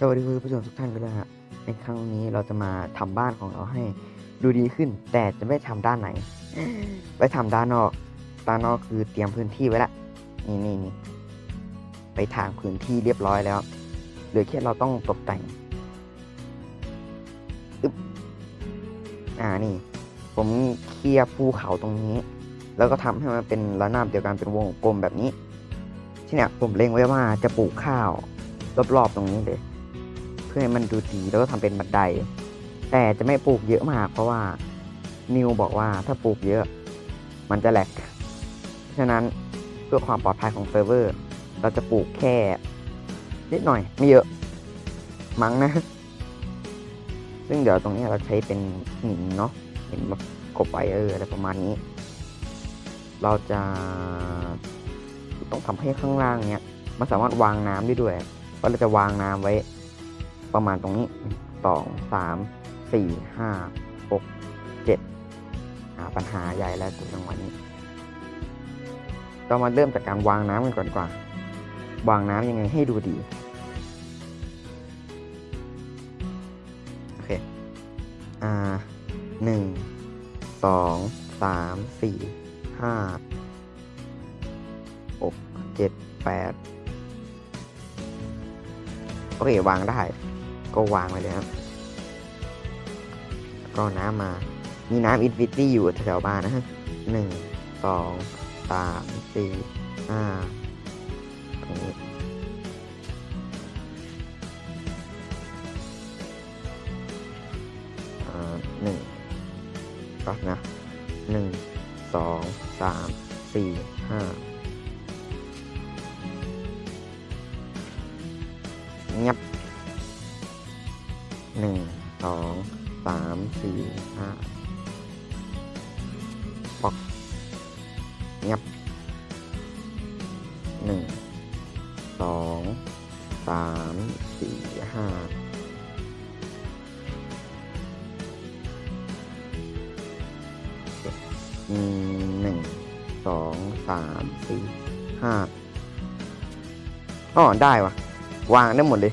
สวัสดีคุณผู้ชมทุกท่านกันเลยฮะในครั้งนี้เราจะมาทำบ้านของเราให้ดูดีขึ้น แต่จะไม่ทำด้านไหน ไปทำด้านนอกด้านนอกคือเตรียมพื้นที่ไว้ละนี่นี่นี่ไปทางพื้นที่เรียบร้อยแล้วเหลือแค่เราต้องตกแต่งอึ๊บอ่านี่ ผมเคลียร์ภูเขาตรงนี้ แล้วก็ทำให้มันเป็นระนาบเดียวกันเป็นวงกลมแบบนี้ที่เนี่ยผมเล็งไว้ว่าจะปลูกข้าวรอบๆตรงนี้เลย เพื่อให้มันดูดีแล้วก็ทำเป็นบันได แต่จะไม่ปลูกเยอะมาก เพราะว่านิวบอกว่าถ้าปลูกเยอะ มันจะแหลกเพราะฉะนั้นเพื่อความปลอดภัยของเซิร์ฟเวอร์ เราจะปลูกแค่ นิดหน่อยไม่เยอะ มั้งนะ ซึ่งเดี๋ยวตรงนี้เราใช้เป็นหินเนาะหินมากบไว้เอออะไรประมาณนี้ เราจะต้องทำให้ข้างล่างเนี้ยมันสามารถวางน้ำได้ด้วยเพราะเราจะวางน้ำไว้ ประมาณตรงนี้สองสามสี่ห้าหกเจ็ดปัญหาใหญ่แล้วจังหวะนี้เรามาเริ่มจากการวางน้ำกันก่อนกว่า วางน้ำยังไงให้ดูดีโอเคอ่าหนึ่งสองสามสี่ห้าหกเจ็ดแปดโอเควางได้ ก็วางไว้เลยครับก็น้ำมา มีน้ำอินฟิตี้อยู่แถวบ้านนะฮะหนึ่งสองสามสี่ห้าตรงนี้หนึ่งก็นะหนึ่งสองสามสี่ห้าเงียบ หนึ่งสองสามสี่ห้าบอกเงียบหนึ่งสองสามสี่ห้าหนึ่งสองสามสี่ห้าอ๋อได้วะวางได้หมดเลย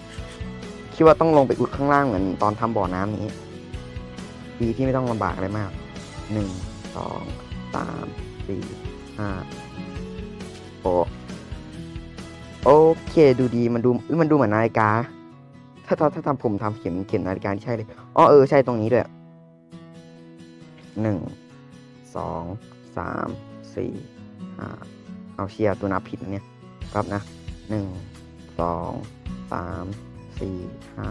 คิดว่าต้องลงไปอุดข้างล่างเหมือนตอนทำบ่อน้ำนี้ ดีที่ไม่ต้องลำบากอะไรมากหนึ่งสองสามสี่ห้าโอโอเค ดูดีมันดูมันดูเหมือนนาฬิกา ถ้าถ้าถ้าทำผมทำเข็มเข็มนาฬิกานี่ใช่เลยอ๋อเออใช่ตรงนี้ด้วยหนึ่งสองสามสี่ห้าเอาเชียร์ตัวนับผิดเนี่ยครับนะหนึ่งสองสาม สี่ห้า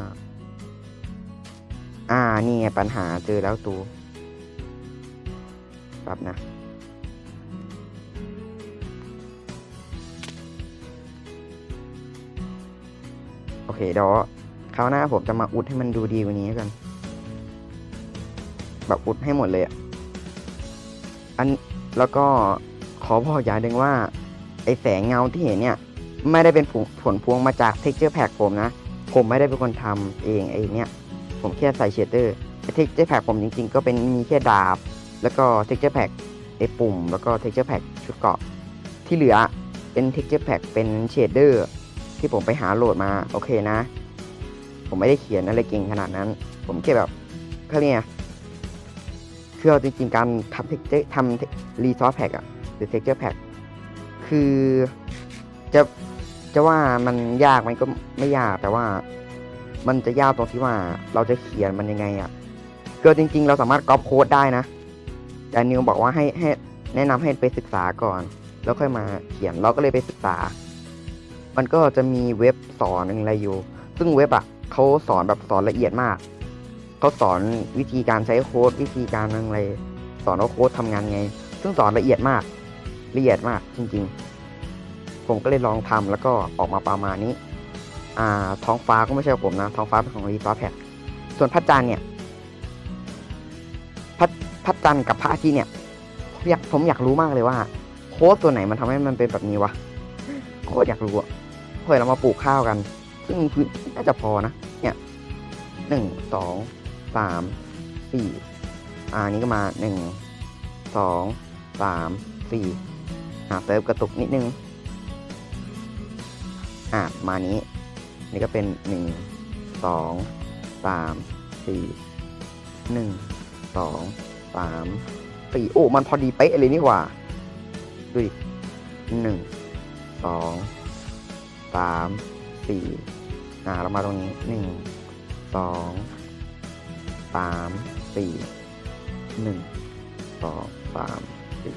อ่า นี่ไงปัญหาเจอแล้วตูครับนะ โอเคเดี๋ยวคราวหน้าผมจะมาอุดให้มันดูดีกว่านี้กัน แบบอุดให้หมดเลยอะอันแล้วก็ขอบอกอย่างหนึ่งว่า ไอแสงเงาที่เห็นเนี่ย ไม่ได้เป็นผลพวงมาจาก texture pack ผมนะ ผมไม่ได้เป็นคนทำเองไอ้เนี่ยผมแค่ใส่เชดเดอร์ไอ้ texture pack ผมจริงๆ ก็เป็นมีแค่ดาบ แล้วก็ texture pack ไอ้ปุ่ม แล้วก็ texture pack ชุดเกราะที่เหลือเป็น texture pack เป็นเชดเดอร์ที่ผมไปหาโหลดมาโอเคนะ ผมไม่ได้เขียนอะไรเก่งขนาดนั้น ผมแค่แบบเขาเรียกคือเอาจริงๆการทำ texture ทำ resource pack อะหรือ texture pack คือ จะว่ามันยากมันก็ไม่ยากแต่ว่า มันจะยากตรงที่ว่าเราจะเขียนมันยังไงอะ่ะก็จริง ๆ เราสามารถก๊อปโค้ดได้นะแต่นิวบอกว่าให้ให้แนะนำให้ไปศึกษาก่อน แล้วค่อยมาเขียนเราก็เลยไปศึกษา มันก็จะมีเว็บสอนอะไรอยู่ ซึ่งเว็บอะ่ะเขาสอนแบบสอนละเอียดมากเขาสอนวิธีการใช้โค้ดวิธีการอะไรสอนว่าโค้ดทำงานไง ซึ่งสอนละเอียดมากละเอียดมากจริง ๆ ผมก็เลยลองทำแล้วก็ออกมาประมาณนี้ อ่า ท้องฟ้าก็ไม่ใช่ของผมนะ ท้องฟ้าเป็นของรีซอสแพ็ส่วนพระจันทร์เนี่ยพระพระจันทร์กับพระอาทิตย์เนี่ยผมอยากผมอยากรู้มากเลยว่า โค้ดตัวไหนมันทำให้มันเป็นแบบนี้วะโคตรอยากรู้อะเพื่อเรามาปลูกข้าวกัน ซึ่งพื้นน่าจะพอนะ เนี่ยหนึ่งสองสามสี่อ่านี้ก็มาหนึ่งสองสามสี่อ่าเติมกระตุกนิดนึง อะมานี้ นี่ก็เป็นหนึ่งสองสามสี่หนึ่งสองสามสี่โอ้ มันพอดีเป๊ะเลยนี่หว่า ดูดิหนึ่งสองสามสี่อ่าเรามาตรงนี้หนึ่งสองสามสี่หนึ่งสองสามสี่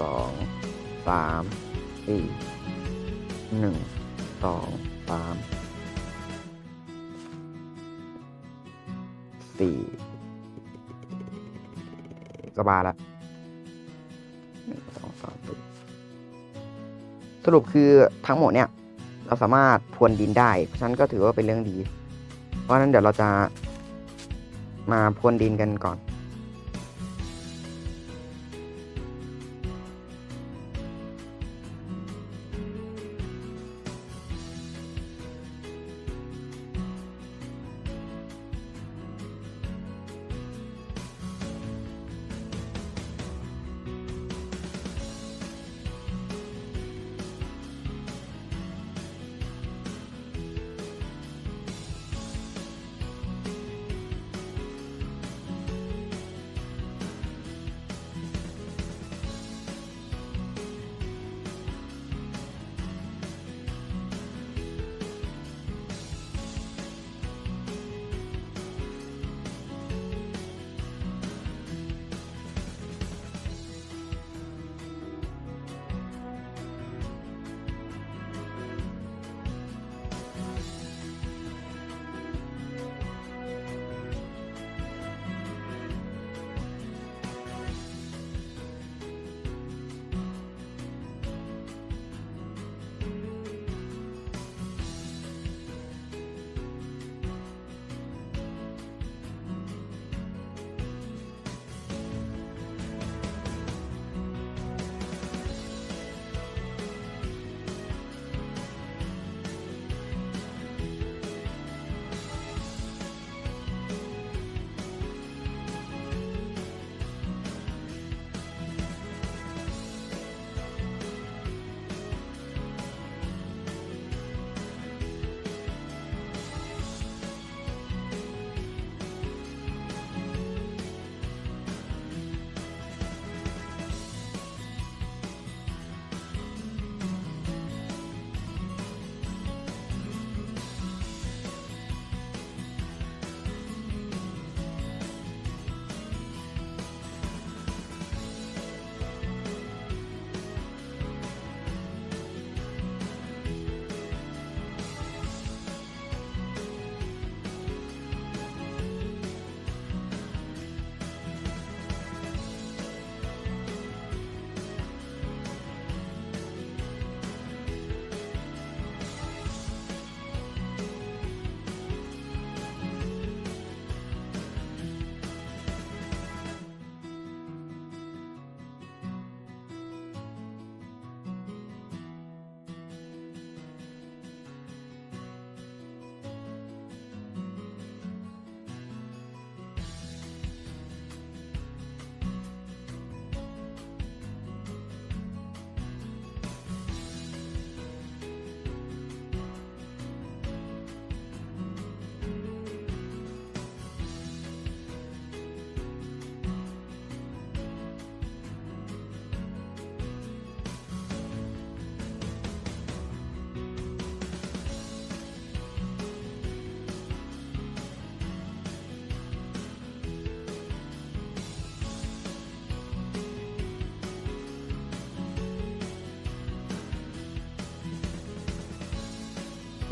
สอง สามสี่หนึ่งสองสามสี่สบายละหนึ่งสองสามสี่สรุปคือทั้งหมดเนี่ย เราสามารถพรวนดินได้ เพราะฉะนั้นก็ถือว่าเป็นเรื่องดี เพราะฉะนั้นเดี๋ยวเราจะมาพรวนดินกันก่อน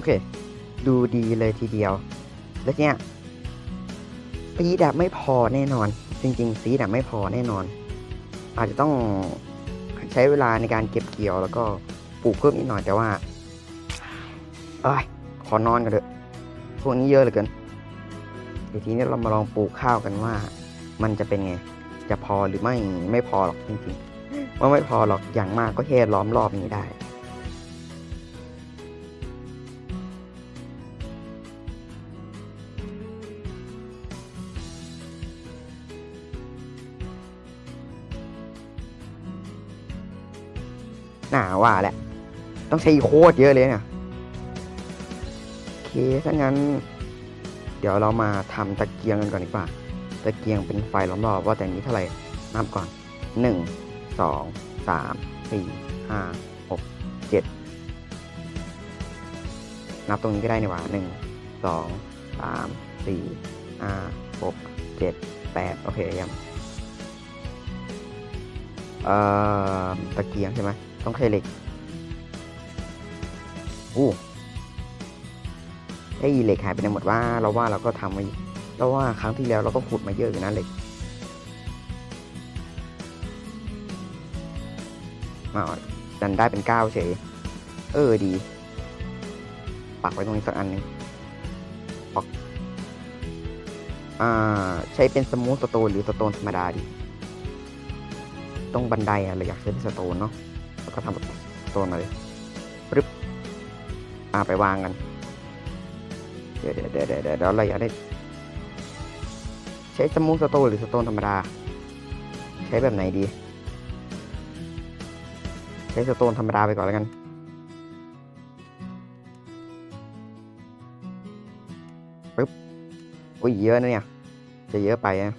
เค ดูดีเลยทีเดียว แล้วเนี่ยซีดอะไม่พอแน่นอน จริง ๆ ซีดอะไม่พอแน่นอน อาจจะต้องใช้เวลาในการเก็บเกี่ยวแล้วก็ปลูกเพิ่มนิดหน่อยแต่ว่าเอ้ยขอนอนกันเถอะพวกนี้เยอะเหลือเกินเดี๋ยวทีนี้เรามาลองปลูกข้าวกันว่า มันจะเป็นไง จะพอหรือไม่ไม่พอหรอกจริงๆว่าไม่พอหรอกอย่างมากก็แค่ล้อมรอบนี้ได้ ว่าแหละต้องใช้โคตรเยอะเลยเนี่ยเค ถ้างั้น เดี๋ยวเรามาทำตะเกียงกันก่อนดีกว่า ตะเกียงเป็นไฟล้อมรอบว่าแต่นี้เท่าไหร่นับก่อนหนึ่งสองสามสี่ห้าหกเจ็ดนับตรงนี้ก็ได้นี่หว่าหนึ่งสองสามสี่ห้าหกเจ็ดแปดโอเคยังเอ่อตะเกียงใช่ไหม ต้องใช้เหล็กอู้ไอ้เหล็กหายไปไหนหมดว่าเราว่าเราก็ทำมาเราว่าครั้งที่แล้วเราก็ขุดมาเยอะอยู่นะเหล็กอ้าดันได้เป็นเก้าเฉย เออดี ปักไว้ตรงนี้สักอันหนึงปักอ่า ใช้เป็นสมูทสโตนหรือสโตนธรรมดาดี ตรงบันไดอะเรอยากใช้เป็นสโตนเนาะ ก็ทำแบบสโตนมาเลยปึ๊บอ่าไปวางกัน เดี๋ยวเดี๋ยวเดี๋ยวเดี๋ยวเดี๋ยวเราอยากได้ใช้สมูทสโตนหรือสโตนธรรมดา ใช้แบบไหนดี ใช้สโตนธรรมดาไปก่อนแล้วกันปึ๊บอุ้ยเยอะนะเนี่ย จะเยอะไปนะ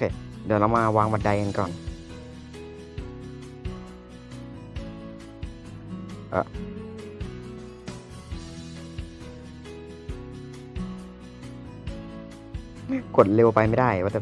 เค เดี๋ยวเรามาวางบันไดกันก่อนเออกดเร็วไปไม่ได้ว่าแต่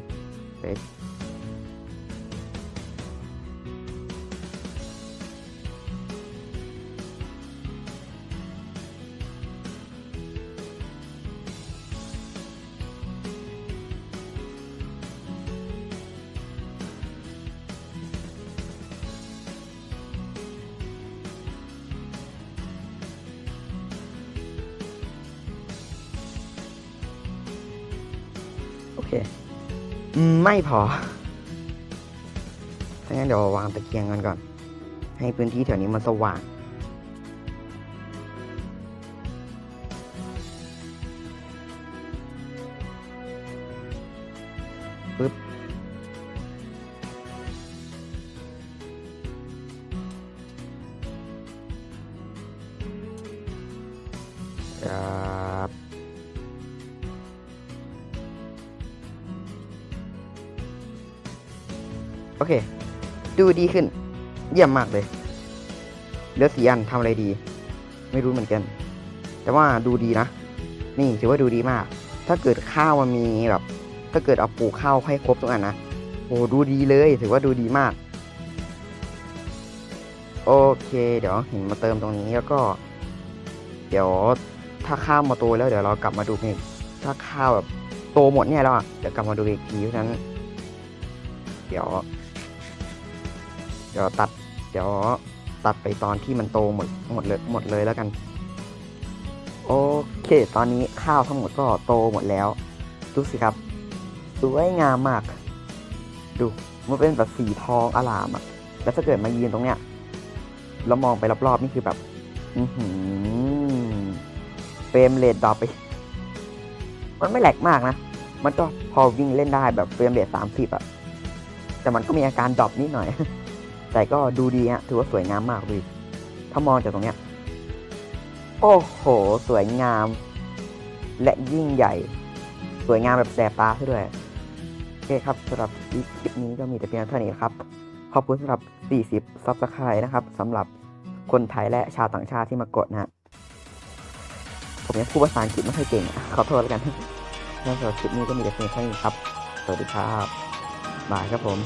ไม่พอถ้างั้นเดี๋ยววางตะเกียงกันก่อน ให้พื้นที่แถวนี้มันสว่าง ดีขึ้น เยี่ยมมากเลย เหลือสีอันทำอะไรดี ไม่รู้เหมือนกัน แต่ว่าดูดีนะ นี่ถือว่าดูดีมาก ถ้าเกิดข้าวมันมีแบบ ถ้าเกิดเอาปลูกข้าวให้ครบทุกอันนะ โอ้ดูดีเลย ถือว่าดูดีมาก โอเค เดี๋ยวหินมาเติมตรงนี้แล้วก็ เดี๋ยวถ้าข้าวมาโตแล้วเดี๋ยวเรากลับมาดูอีกถ้าข้าวแบบโตหมดเนี่ยแล้วอะเดี๋ยวกลับมาดูอีกทีเพราะนั้น เดี๋ยว เดี๋ยวตัด เดี๋ยวตัดไปตอนที่มันโตหมดหมดเลยหมดเลยแล้วกัน โอเค ตอนนี้ข้าวทั้งหมดก็โตหมดแล้ว ดูสิครับ สวยงามมาก ดู มันเป็นแบบสีทองอลามอะแล้วถ้าเกิดมายืนตรงเนี้ย แล้วมองไปรอบๆนี่คือแบบ อืเฟรมเรทดรอปไป มันไม่แหลกมากนะ มันก็พอวิ่งเล่นได้แบบเฟรมเรทสามสิบอะแต่มันก็มีอาการดรอปนิดหน่อย แต่ก็ดูดีฮะถือว่าสวยงามมากเลยถ้ามองจากตรงเนี้ย โอ้โห สวยงาม และยิ่งใหญ่ สวยงามแบบแสบตาซะด้วย โอเคครับสำหรับคลิปนี้ก็มีแต่เพียงเท่านี้ครับ ขอบคุณสำหรับ 40 ซับสไครต์นะครับสำหรับคนไทยและชาวต่างชาติที่มากดนะฮะผมยังพูดภาษาอังกฤษไม่ค่อยเก่งขอโทษแล้วกันสำหรับคลิปนี้ก็มีแต่เพียงเท่านี้ครับ สวัสดีครับ บายครับผม